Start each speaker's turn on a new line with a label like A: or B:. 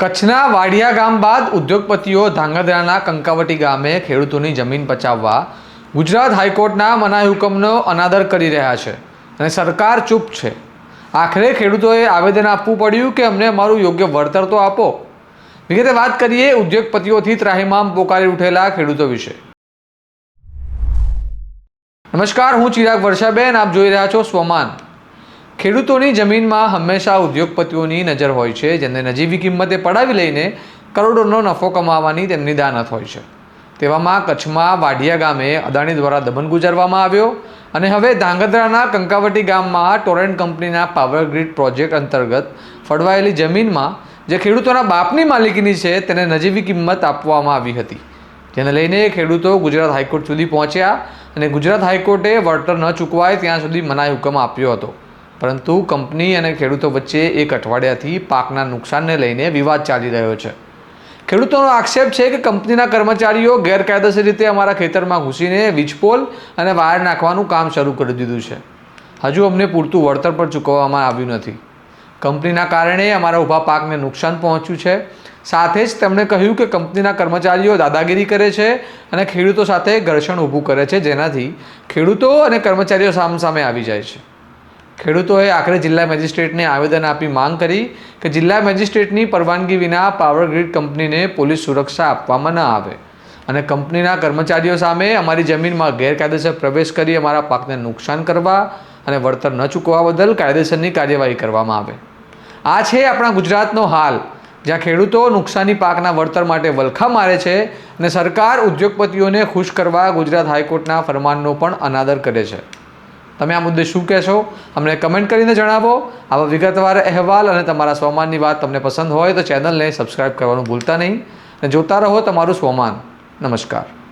A: કચ્છના વાડિયા ગામ બાદ ઉદ્યોગપતિઓ ધાંગધ્રાના કંકાવટી ગામે ખેડૂતોની જમીન પચાવવા ગુજરાત હાઈકોર્ટના મનાઈ હુકમનો અનાદર કરી રહ્યા છે અને સરકાર ચૂપ છે. આખરે ખેડૂતોએ આવેદન આપવું પડ્યું કે અમને અમારું યોગ્ય વળતર તો આપો. વિગતે વાત કરીએ ઉદ્યોગપતિઓથી ત્રાહિમામ પોકારી ઉઠેલા ખેડૂતો વિશે. નમસ્કાર, હું ચિરાગ વર્ષાબેન, આપ જોઈ રહ્યા છો સ્વમાન. ખેડૂતોની જમીનમાં હંમેશા ઉદ્યોગપતિઓની નજર હોય છે જેને નજીવી કિંમતે પડાવી લઈને કરોડોનો નફો કમાવાની તેમની દાનત હોય છે. તેવામાં કચ્છમાં વાઢિયા ગામે અદાણી દ્વારા દમન ગુજારવામાં આવ્યો અને હવે ધાંગધ્રાના કંકાવટી ગામમાં ટોરેન્ટ કંપનીના પાવર ગ્રીડ પ્રોજેક્ટ અંતર્ગત ફળવાયેલી જમીનમાં, જે ખેડૂતોના બાપની માલિકીની છે, તેને નજીવી કિંમત આપવામાં આવી હતી. જેને લઈને ખેડૂતો ગુજરાત હાઈકોર્ટ સુધી પહોંચ્યા અને ગુજરાત હાઈકોર્ટે વળતર ન ચૂકવાય ત્યાં સુધી મનાઈ હુકમ આપ્યો હતો. પરંતુ કંપની અને ખેડૂતો વચ્ચે એક અઠવાડિયાથી પાકના નુકસાનને લઈને વિવાદ ચાલી રહ્યો છે. ખેડૂતોનો આક્ષેપ છે કે કંપનીના કર્મચારીઓ ગેરકાયદેસર રીતે અમારા ખેતરમાં ઘૂસીને વીજપોલ અને વાયર નાખવાનું કામ શરૂ કરી દીધું છે. હજુ અમને પૂરતું વળતર પણ ચૂકવવામાં આવ્યું નથી. કંપનીના કારણે અમારા ઊભા પાકને નુકસાન પહોંચ્યું છે. સાથે જ તેમણે કહ્યું કે કંપનીના કર્મચારીઓ દાદાગીરી કરે છે અને ખેડૂતો સાથે ઘર્ષણ ઊભું કરે છે જેનાથી ખેડૂતો અને કર્મચારીઓ સામસામે આવી જાય છે. ખેડૂતોએ આખરે જિલ્લા મેજિસ્ટ્રેટને આવેદન આપી માંગ કરી કે જિલ્લા મેજિસ્ટ્રેટની પરવાનગી વિના પાવર ગ્રીડ કંપનીને પોલીસ સુરક્ષા આપવામાં ન આવે. અને કંપનીના કર્મચારીઓ સામે અમારી જમીનમાં ગેરકાયદેસર પ્રવેશ કરી અમારા પાકને નુકસાન કરવા અને વળતર ન ચૂકવવા બદલ કાયદેસરની કાર્યવાહી કરવામાં આવે. આ છે આપણા ગુજરાતનો હાલ, જ્યાં ખેડૂતો નુકસાની પાકના વળતર માટે વલખા મારે છે અને સરકાર ઉદ્યોગપતિઓને ખુશ કરવા ગુજરાત હાઈકોર્ટના ફરમાનનો પણ અનાદર કરે છે. તમે આ મુદ્દે શું કહેશો? અમને કમેન્ટ કરીને જણાવો. આવા વિગતવાર અહેવાલ અને તમારા સ્વમાનની વાત તમને પસંદ હોય તો ચેનલને સબસ્ક્રાઈબ કરવાનું ભૂલતા નહીં. અને જોતા રહો તમારું સ્વમાન. નમસ્કાર.